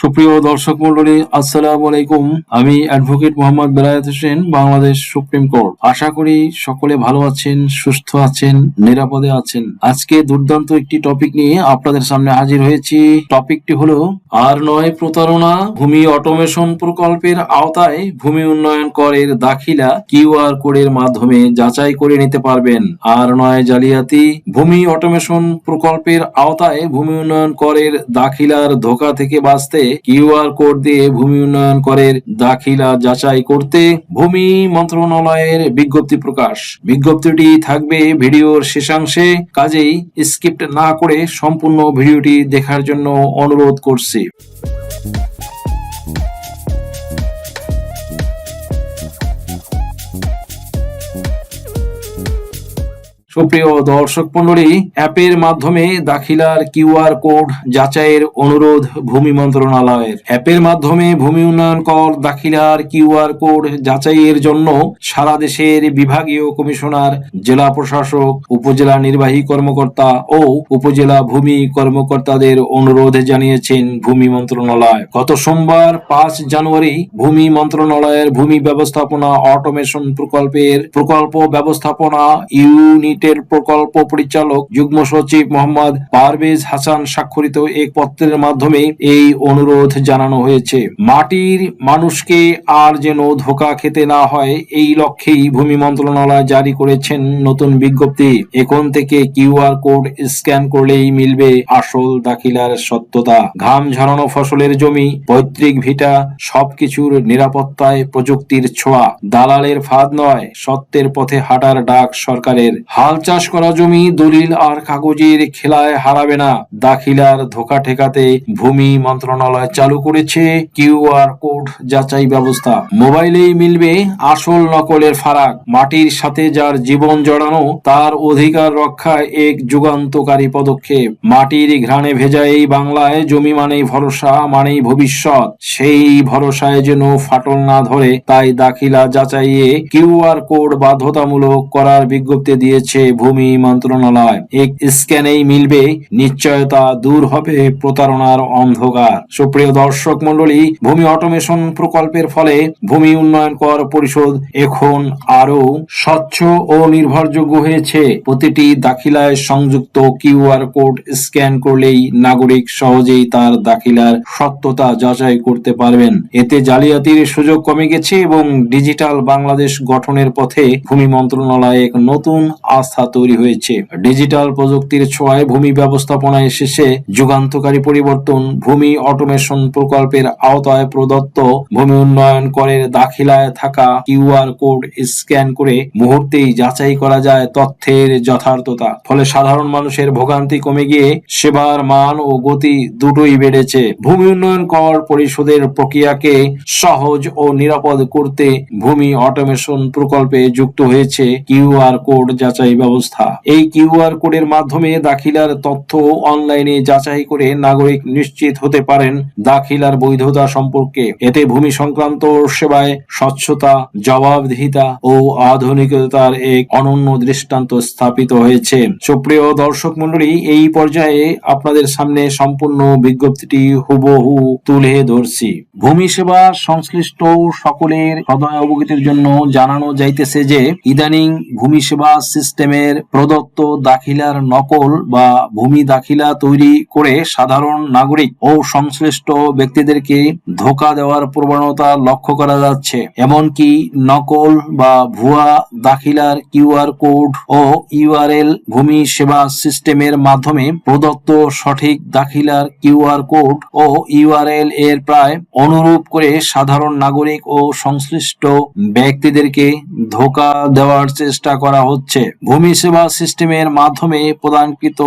সুপ্রিয় দর্শক মন্ডলী আসসালাম আলাইকুম। আমি advocate Mohammad Belayet Hossain, Bangladesh supreme court. আশা করি সকলে ভালো আছেন, সুস্থ আছেন, নিরাপদে আছেন। আজকে দুর্দান্ত একটি টপিক নিয়ে আপনাদের সামনে হাজির হয়েছি। টপিকটি হলো, আর নয় প্রতারণা, ভূমি অটোমেশন প্রকল্পের আওতায় ভূমি উন্নয়ন করের দাখিলা কিউআর কোডের মাধ্যমে যাচাই করে নিতে পারবেন। আর নয় জালিয়াতি, ভূমি অটোমেশন প্রকল্পের আওতায় ভূমি উন্নয়ন করের দাখিলার ধোকা থেকে বাঁচতে কিউআর কোড দিয়ে ভূমি উন্নয়ন করের দাখিলা যাচাই করতে ভূমি মন্ত্রণালয়ের বিজ্ঞপ্তি প্রকাশ। বিজ্ঞপ্তিটি থাকবে ভিডিওর শেষাংশে, কাজেই স্কিপ্ট না করে সম্পূর্ণ ভিডিওটি দেখার জন্য অনুরোধ করছি। সুপ্রিয় দর্শক মন্ডলী অ্যাপের মাধ্যমে দাখিলার কিউআর কোড যাচাইয়ের অনুরোধ ভূমি মন্ত্রণালয়ের। অ্যাপের মাধ্যমে ভূমি উন্নয়ন কর দাখিলার কিউআর কোড যাচাইয়ের জন্য সারা দেশের বিভাগীয় কমিশনার, জেলা প্রশাসক, উপজেলা নির্বাহী কর্মকর্তা ও উপজেলা ভূমি কর্মকর্তাদের অনুরোধ জানিয়েছেন ভূমি মন্ত্রণালয়। গত সোমবার পাঁচ জানুয়ারি ভূমি মন্ত্রণালয়ের ভূমি ব্যবস্থাপনা অটোমেশন প্রকল্পের প্রকল্প ব্যবস্থাপনা ইউনিটের প্রকল্প পরিচালক, যুগ্ম সচিব মোহাম্মদ পারভেজ হাসান স্বাক্ষরিত এক পত্রের মাধ্যমে এই অনুরোধ জানানো হয়েছে। মাটির মানুষকে আর যেন ধোকা খেতে না হয়, এই লক্ষ্যেই ভূমি মন্ত্রণালয় জারি করেছেন নতুন বিজ্ঞপ্তি। এখন থেকে কিউআর কোড স্ক্যান করলেই মিলবে আসল দাখিলার সত্যতা। ঘাম ঝরানো ফসলের জমি, পৈতৃক ভিটা, সবকিছুর নিরাপত্তায় প্রযুক্তির ছোঁয়া। দালালের ফাঁদ নয়, সত্যের পথে হাঁটার ডাক সরকারের। হাল চাষ করা জমি দলিল আর কাগজের খেলায় হারাবে না। দাখিলার ধোকা ঠেকাতে ভূমি মন্ত্রণালয় চালু করেছে কিউআর কোড যাচাই ব্যবস্থা। মোবাইলেই মিলবে আসল নকলের ফারাক। মাটির সাথে যার জীবন জড়ানো, তার অধিকার রক্ষায় এক যুগান্তকারী পদক্ষেপ। মাটির ঘ্রাণে ভেজা এই বাংলায় জমি মানেই ভরসা, মানেই ভবিষ্যৎ। সেই ভরসায় যেন ফাটল না ধরে, তাই দাখিলা যাচাইয়ে কিউআর কোড বাধ্যতামূলক করার বিজ্ঞপ্তি দিয়েছে ভূমি মন্ত্রণালয়। এক স্ক্যানেই মিলবে, নিশ্চয়তা দূর হবে প্রতারণার অন্ধকার। সুপ্রিয় দর্শক মন্ডলী ভূমি অটোমেশন প্রকল্পের ফলে ভূমি উন্নয়ন কর পরিষদ এখন আরও স্বচ্ছ ও নির্ভরযোগ্য হয়েছে। প্রতিটি দাখিলায় সংযুক্ত কিউআর কোড স্ক্যান করলেই নাগরিক সহজেই তার দাখিলার সত্যতা যাচাই করতে পারবেন। এতে জালিয়াতির সুযোগ কমে গেছে এবং ডিজিটাল বাংলাদেশ গঠনের পথে ভূমি মন্ত্রণালয় এক নতুন আস্থা তৈরি হয়েছে। ডিজিটাল প্রযুক্তির ছোঁয়ায় ভূমি ব্যবস্থাপনা এসেছে যুগান্তকারী পরিবর্তন, ভূমি অটোমেশন প্রকল্পের আওতায় প্রদত্ত, ভূমি উন্নয়ন করের দাখিলায় থাকা কিউআর কোড স্ক্যান করে মুহূর্তেই যাচাই করা যায় তথ্যের যথার্থতা। ফলে সাধারণ মানুষের ভোগান্তি কমে গিয়ে সেবার মান ও গতি দুটোই বেড়েছে। ভূমি উন্নয়ন কর পরিশোধের প্রক্রিয়াকে সহজ ও নিরাপদ করতে ভূমি অটোমেশন প্রকল্পে যুক্ত হয়েছে কিউআর কোড যাচাই ব্যবস্থা। এই কিউআর কোডের মাধ্যমে দাখিলার তথ্য অনলাইনে যাচাই করে নাগরিক নিশ্চিত হতে পারেন দাখিলার বৈধতা সম্পর্কে। এতে ভূমি সংক্রান্ত সেবায় স্বচ্ছতা, জবাবদিহিতা ও আধুনিকতার এক অনন্য দৃষ্টান্ত স্থাপিত হয়েছে। সুপ্রিয় দর্শক মন্ডলী এই পর্যায়ে আপনাদের সামনে সম্পূর্ণ বিজ্ঞপ্তিটি হুবহু তুলে ধরছি। ভূমি সেবা সংশ্লিষ্ট সকলের সদয় অবগতির জন্য জানানো যাইতেছে যে, ইদানিং ভূমি সেবা সিস্টেমের প্রদত্ত দাখিলার নকল বা ভূমি দাখিলা তৈরি করে সাধারণ নাগরিক ও সংশ্লিষ্ট ব্যক্তিদেরকে ধোকা দেওয়ার প্রবণতা লক্ষ্য করা যাচ্ছে। এমনকি নকল বা ভুয়া দাখিলার কিউআর কোড ও ইউআরএল ভূমি সেবা সিস্টেমের মাধ্যমে প্রদত্ত সঠিক দাখিলার কিউআর কোড ও ইউআরএল এর প্রায় অনুরূপ করে সাধারণ নাগরিক ও সংশ্লিষ্ট ব্যক্তিদেরকে ধোকা দেওয়ার চেষ্টা করা হচ্ছে। ভূমি সেবা সিস্টেমের মাধ্যমে প্রদানকৃত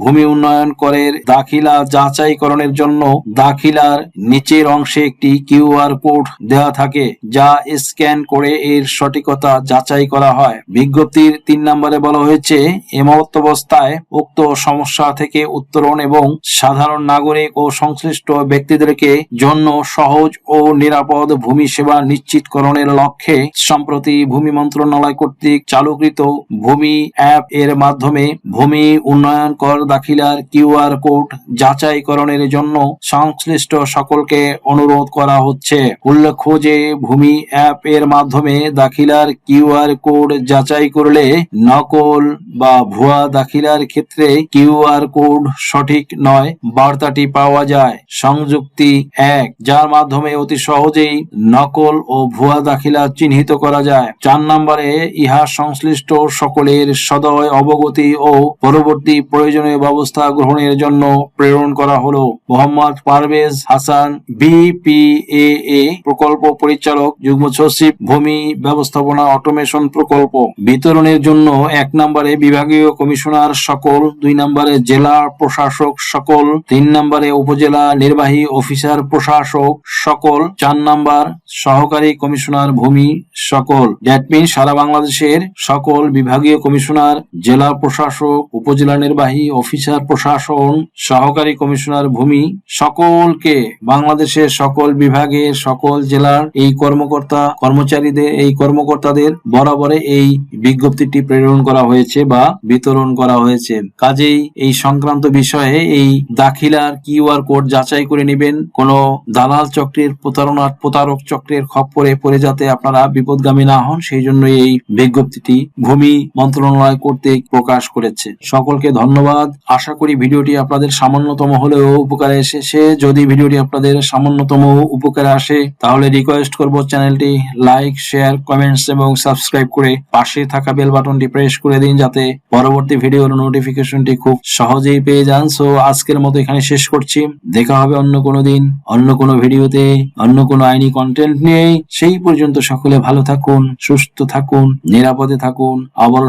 ভূমি উন্নয়ন করের দাখিলা যাচাইকরণের জন্য দাখিলার নিচের অংশে একটি কিউআর কোড দেওয়া থাকে, যা স্ক্যান করে এর সঠিকতা যাচাই করা হয়। বিজ্ঞপ্তির তিন নম্বরে বলা হয়েছে এমত অবস্থায় উক্ত সমস্যা থেকে উত্তরণ এবং সাধারণ নাগরিক ও সংশ্লিষ্ট ব্যক্তিদেরকে জন্য সহজ ও নিরাপদ ভূমি সেবা নিশ্চিতকরণের লক্ষ্যে সম্প্রতি ভূমি মন্ত্রণালয় কর্তৃক চালুকৃত ভূমি অ্যাপ এর মাধ্যমে ভূমি উন্নয়ন কর দাখিলার কিউআর কোড যাচাইকরণের জন্য সংশ্লিষ্ট সকলকে অনুরোধ করা হচ্ছে। উল্লেখ্য যে ভূমি অ্যাপ এর মাধ্যমে দাখিলার কিউআর কোড যাচাই করলে নকল বা ভুয়া দাখিলার ক্ষেত্রে কিউআর কোড সঠিক নয়, বার্তাটি পাওয়া যায়। সংযুক্তি এক, যার মাধ্যমে অতি সহজেই নকল ও ভুয়া দাখিলা চিহ্নিত করা যায়। চার নম্বরে ইহা সংশ্লিষ্ট সকলের সদয় অবগতি ও পরবর্তী প্রয়োজনীয় ব্যবস্থা গ্রহণের জন্য প্রেরণ করা হলো। মোহাম্মদ পারভেজ হাসান বিপিএ প্রকল্প পরিচালক, যুগ্ম সচিব, ভূমি ব্যবস্থাপনা অটোমেশন প্রকল্প। বিতরণের জন্য এক নম্বরে বিভাগীয় কমিশনার সকল, দুই নম্বরে জেলা প্রশাসক সকল, তিন নম্বরে উপজেলা নির্বাহী অফিসার প্রশাসক সকল, চার নাম্বার সহকারী কমিশনার ভূমি সকল। দ্যাট মিন সারা বাংলাদেশের সকল বিভাগীয় কমিশনার, জেলা প্রশাসক, উপজেলা নির্বাহী অফিসার প্রশাসন, সহকারী কমিশনার ভূমি, সকলকে, বাংলাদেশের সকল বিভাগের সকল জেলার এই কর্মকর্তা, কর্মচারীদের, এই কর্মকর্তাদের বরাবরে এই বিজ্ঞপ্তিটি প্রেরণ করা হয়েছে বা বিতরণ করা হয়েছে। কাজেই এই সংক্রান্ত বিষয়ে এই দাখিলার কিউআর কোড যাচাই করে নেবেন। কোন দালাল চক্রের প্রতারণার প্রতারক চক্রের খপ্পরে পড়ে যাতে আপনারা বিপদগামী না হন, সেই জন্য এই বিজ্ঞপ্তিটি ভূমি মন্ত্রণালয় কর্তৃক প্রকাশ করেছে। সকলকে ধন্যবাদ। আশা করি ভিডিওটি আপনাদের সামান্যতম হলেও উপকারে এসেছে যদি ভিডিওটি আপনাদের সামান্যতম উপকারে আসে, তাহলে রিকোয়েস্ট করব চ্যানেলটি লাইক শেয়ার কমেন্টস এবং সাবস্ক্রাইব করে পাশে থাকা বেল বাটনটি প্রেস করে দিন যাতে পরবর্তী ভিডিওর নোটিফিকেশনটি খুব সহজেই পেয়ে যান। সো আজকের মতো এখানে শেষ করছি। দেখা হবে অন্য কোনো দিন, অন্য কোনো ভিডিওতে, অন্য কোনো আইনি কন্টেন্ট নিয়ে সেই পর্যন্ত সকলে ভালো থাকুন, সুস্থ থাকুন, নিরাপদে থাকুন। আবারও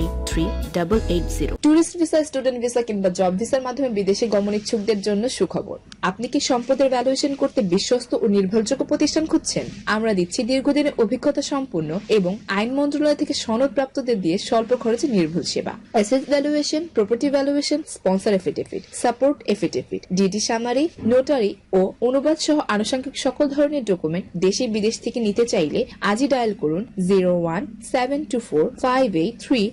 eight three double eight zero tourist visa student visa কিংবা জব ভিসার মাধ্যমে বিদেশে গমন ইচ্ছুকদের জন্য সুখবর। আপনি কি সম্পদের ভ্যালুয়েশন করতে বিশ্বস্ত ও নির্ভরযোগ্য প্রতিষ্ঠান খুঁজছেন? আমরা দিচ্ছি দীর্ঘদিনের অভিজ্ঞতা সম্পন্ন এবং আইন মন্ত্রণালয় থেকে সনদ প্রাপ্তদের দিয়ে স্বল্প খরচে নির্ভুল সেবা। Asset valuation property valuation sponsor affidavit support affidavit DD summary notary ও অনুবাদ সহ আনুষঙ্গিক সকল ধরনের ডকুমেন্ট দেশে বিদেশ থেকে নিতে চাইলে আজই ডায়াল করুন zero one seven two four five eight three